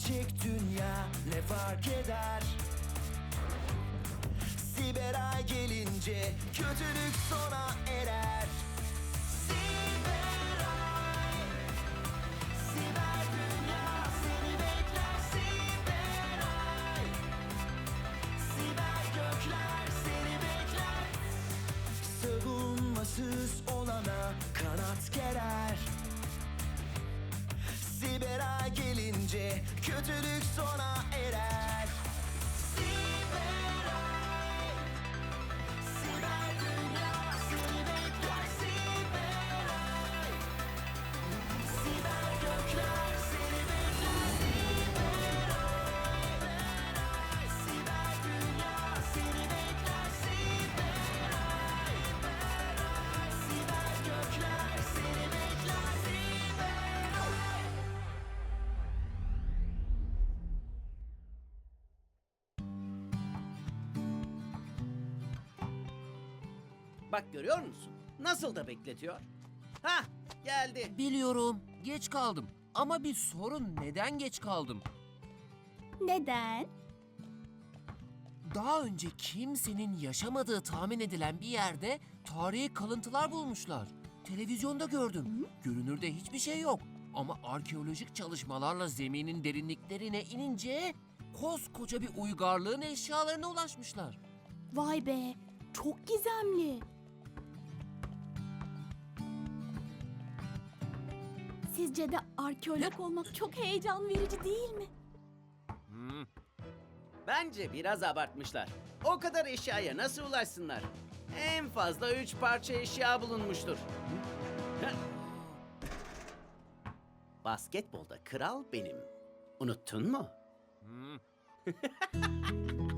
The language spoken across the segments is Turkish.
gerçek dünya ne fark eder? Siberay gelince kötülük sona erer. Kötülük sona Bak görüyor musun? Nasıl da bekletiyor. Ha geldi. Biliyorum, geç kaldım. Ama bir sorun neden geç kaldım? Neden? Daha önce kimsenin yaşamadığı tahmin edilen bir yerde tarihi kalıntılar bulmuşlar. Televizyonda gördüm. Görünürde hiçbir şey yok. Ama arkeolojik çalışmalarla zeminin derinliklerine inince koskoca bir uygarlığın eşyalarına ulaşmışlar. Vay be, çok gizemli. Sizce de arkeolog olmak çok heyecan verici değil mi? Bence biraz abartmışlar. O kadar eşyaya nasıl ulaşsınlar? En fazla üç parça eşya bulunmuştur. Basketbolda kral benim. Unuttun mu?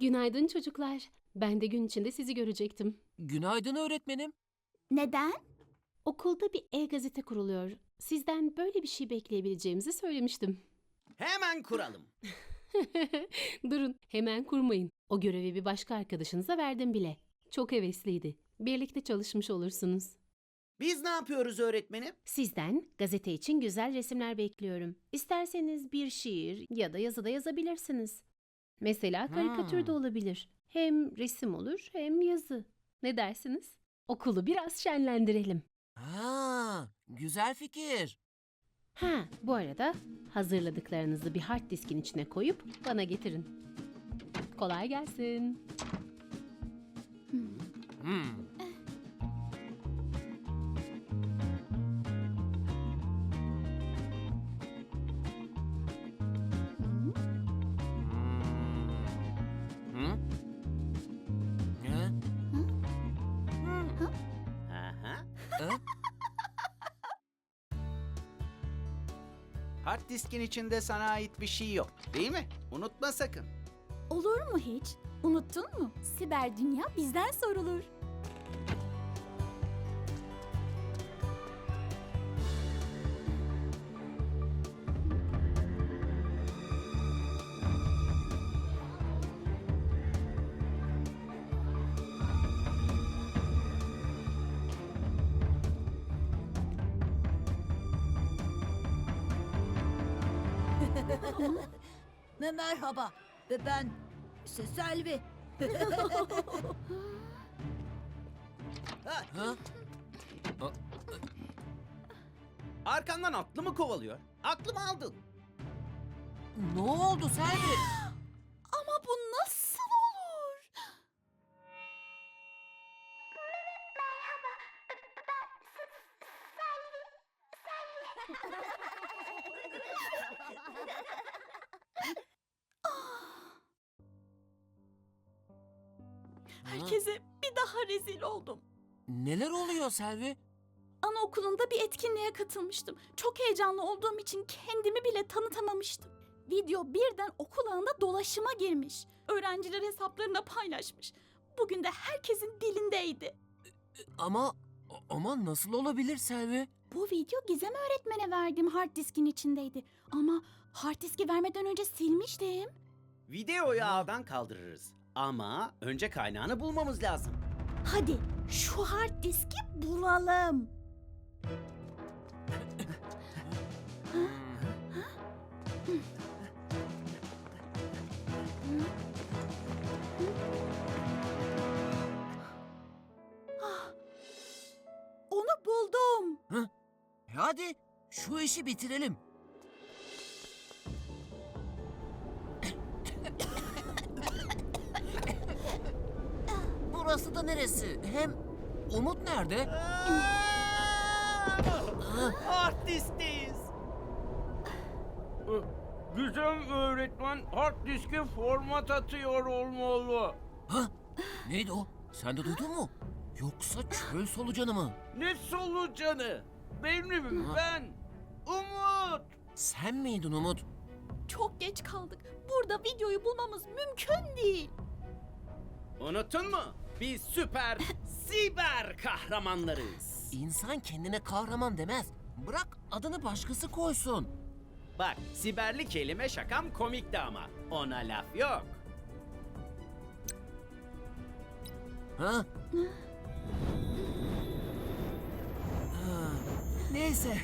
Günaydın çocuklar. Ben de gün içinde sizi görecektim. Günaydın öğretmenim. Neden? Okulda bir e-gazete kuruluyor. Sizden böyle bir şey bekleyebileceğimizi söylemiştim. Hemen kuralım. Durun, hemen kurmayın. O görevi bir başka arkadaşınıza verdim bile. Çok hevesliydi. Birlikte çalışmış olursunuz. Biz ne yapıyoruz öğretmenim? Sizden gazete için güzel resimler bekliyorum. İsterseniz bir şiir ya da yazı da yazabilirsiniz. Mesela karikatür de olabilir. Hem resim olur hem yazı. Ne dersiniz? Okulu biraz şenlendirelim. Ha, güzel fikir. Ha, bu arada hazırladıklarınızı bir hard diskin içine koyup bana getirin. Kolay gelsin. Hmm. Hard diskin içinde sana ait bir şey yok, değil mi? Unutma sakın. Olur mu hiç? Unuttun mu? Siber dünya bizden sorulur. Ve merhaba. Ve ben Se- Selvi. Ha? Arkandan atlı mı kovalıyor? Aklımı aldın. Ne oldu Selvi? Neler oluyor Selvi? Anaokulunda bir etkinliğe katılmıştım. Çok heyecanlı olduğum için kendimi bile tanıtamamıştım. Video birden okul ağında dolaşıma girmiş. Öğrenciler hesaplarına paylaşmış. Bugün de herkesin dilindeydi. Ama ama nasıl olabilir Selvi? Bu video Gizem öğretmene verdiğim hard diskin içindeydi. Ama hard diski vermeden önce silmiştim. Videoyu ağdan kaldırırız. Ama önce kaynağını bulmamız lazım. Hadi şu hard diski bulalım. Onu buldum. E Hadi şu işi bitirelim. Burası da neresi? Hem Umut nerede? Hard diskteyiz. Güzel öğretmen hard diske format atıyor olmalı. Ha? Neydi o? Sen de duydun mu? Yoksa çöl solucanı mı? Ne solucanı? Benim Ha. ben. Umut. Sen miydin Umut? Çok geç kaldık. Burada videoyu bulmamız mümkün değil. Unuttun mu? Biz süper siber kahramanlarız. İnsan kendine kahraman demez. Bırak adını başkası koysun. Bak siberli kelime şakam komikti ama ona laf yok. Ha? Ha, Neyse.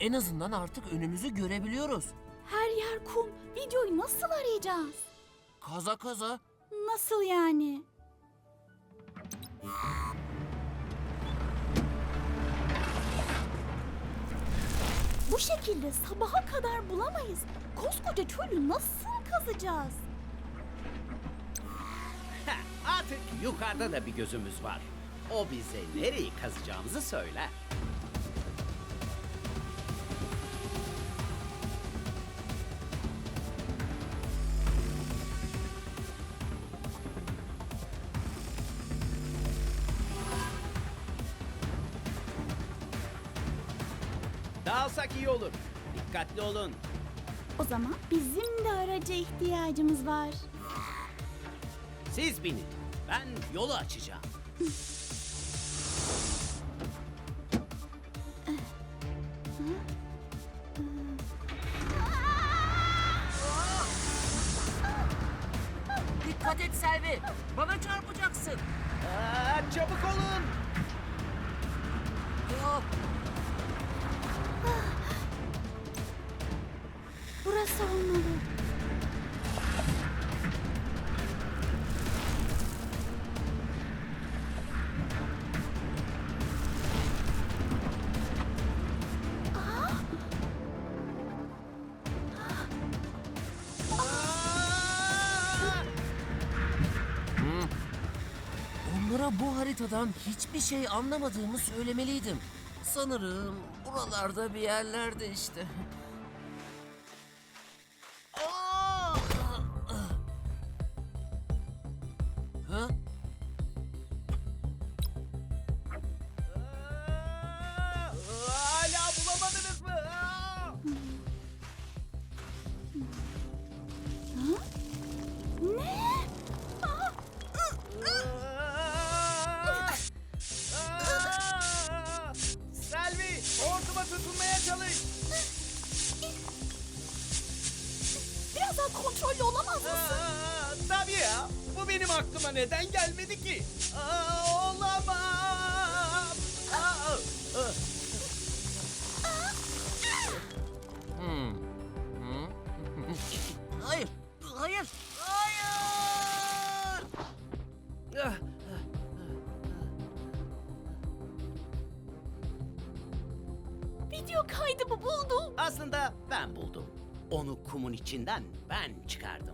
En azından artık önümüzü görebiliyoruz. Her yer kum. Videoyu nasıl arayacağız? Kaza kaza. Nasıl yani? Bu şekilde sabaha kadar bulamayız. Koskoca çölü nasıl kazacağız? Artık yukarıda da bir gözümüz var. O bize nereyi kazacağımızı söyler. Dağılsak iyi olur. Dikkatli olun. O zaman bizim de araca ihtiyacımız var. Siz binin. Ben yolu açacağım. Dikkat et Selvi. Bana çarpacaksın. Aa, çabuk olun. Burası olmalı. Onlara bu haritadan hiçbir şey anlamadığımı söylemeliydim. Sanırım buralarda bir yerlerde işte. Neden gelmedi ki? Aa, olamam. Aa, aa. Hmm. Hmm. Hayır. Hayır. Hayır. Ah, Video kaydımı buldum. Aslında ben buldum. Onu kumun içinden ben çıkardım.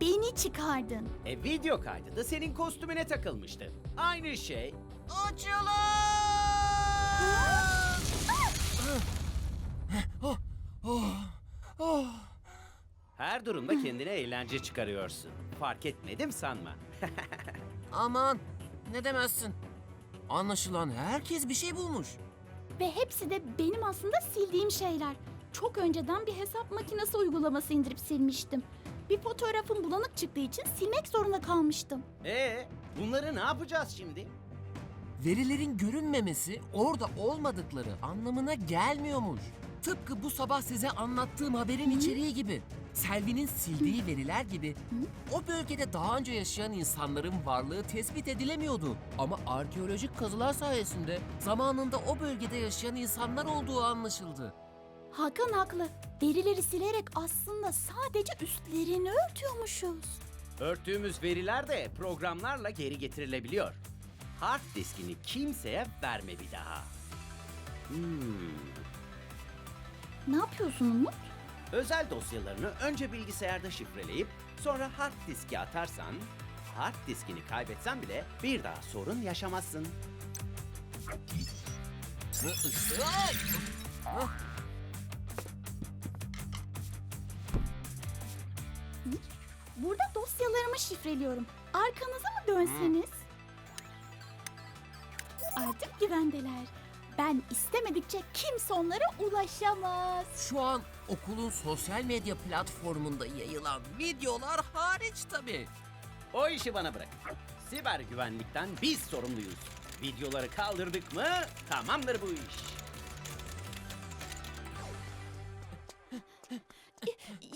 Beni çıkardın. E video kaydı da senin kostümüne takılmıştı. Aynı şey. Oh. Her durumda kendine eğlence çıkarıyorsun. Fark etmedim sanma. Aman ne demezsin. Anlaşılan herkes bir şey bulmuş. Ve hepsi de benim aslında sildiğim şeyler. Çok önceden bir hesap makinesi uygulaması indirip silmiştim. Bir fotoğrafım bulanık çıktığı için silmek zorunda kalmıştım. E bunları ne yapacağız şimdi? Verilerin görünmemesi orada olmadıkları anlamına gelmiyormuş. Tıpkı bu sabah size anlattığım haberin içeriği gibi. Selvi'nin sildiği veriler gibi o bölgede daha önce yaşayan insanların varlığı tespit edilemiyordu. Ama arkeolojik kazılar sayesinde zamanında o bölgede yaşayan insanlar olduğu anlaşıldı. Hakan haklı. Verileri silerek aslında sadece üstlerini örtüyormuşuz. Örttüğümüz veriler de programlarla geri getirilebiliyor. Hard diskini kimseye verme bir daha. Hmm. Ne yapıyorsun Umut? Özel dosyalarını önce bilgisayarda şifreleyip sonra hard diske atarsan, hard diskini kaybetsen bile bir daha sorun yaşamazsın. Ay! Burada dosyalarımı şifreliyorum. Arkanıza mı dönseniz? Artık güvendeler. Ben istemedikçe kimse onlara ulaşamaz. Şu an okulun sosyal medya platformunda yayılan videolar hariç tabii. O işi bana bırak. Siber güvenlikten biz sorumluyuz. Videoları kaldırdık mı tamamdır bu iş.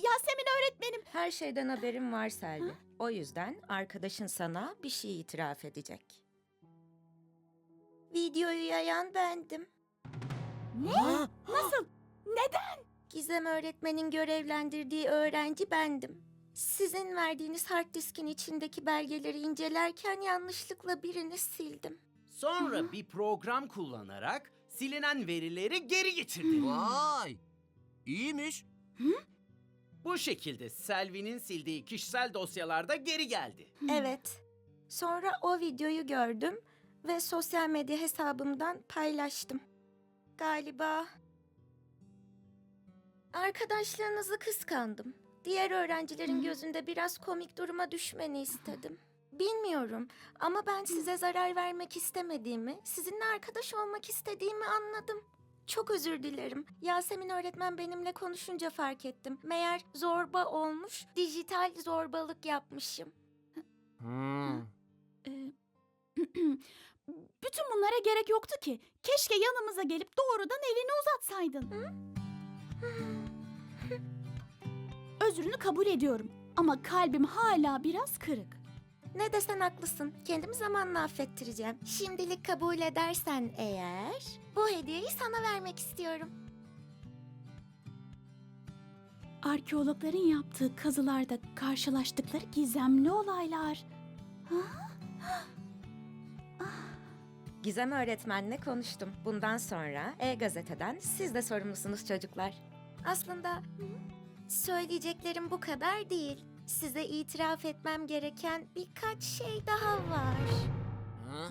Yasemin öğretmenim. Her şeyden haberim var Selvi. O yüzden arkadaşın sana bir şey itiraf edecek. Videoyu yayan bendim. Ha? Nasıl? Neden? Gizem öğretmenin görevlendirdiği öğrenci bendim. Sizin verdiğiniz hard diskin içindeki belgeleri incelerken yanlışlıkla birini sildim. Sonra bir program kullanarak silinen verileri geri getirdi. Vay! İyiymiş. Bu şekilde Selvi'nin sildiği kişisel dosyalarda geri geldi. Evet. Sonra o videoyu gördüm ve sosyal medya hesabımdan paylaştım. Galiba arkadaşlarınızı kıskandım. Diğer öğrencilerin gözünde biraz komik duruma düşmeni istedim. Bilmiyorum ama ben size zarar vermek istemediğimi, sizinle arkadaş olmak istediğimi anladım. Çok özür dilerim. Yasemin öğretmen benimle konuşunca fark ettim. Meğer zorba olmuş, dijital zorbalık yapmışım. Hmm. Ee, Bütün bunlara gerek yoktu ki. Keşke yanımıza gelip doğrudan elini uzatsaydın. Özrünü kabul ediyorum. Ama kalbim hala biraz kırık. Ne desen haklısın. Kendimi zamanla affettireceğim. Şimdilik kabul edersen eğer bu hediyeyi sana vermek istiyorum. Arkeologların yaptığı kazılarda karşılaştıkları gizemli olaylar. Gizem öğretmenle konuştum. Bundan sonra E-Gazete'den siz de sorumlusunuz çocuklar. Aslında söyleyeceklerim bu kadar değil. Size itiraf etmem gereken birkaç şey daha var. Ha?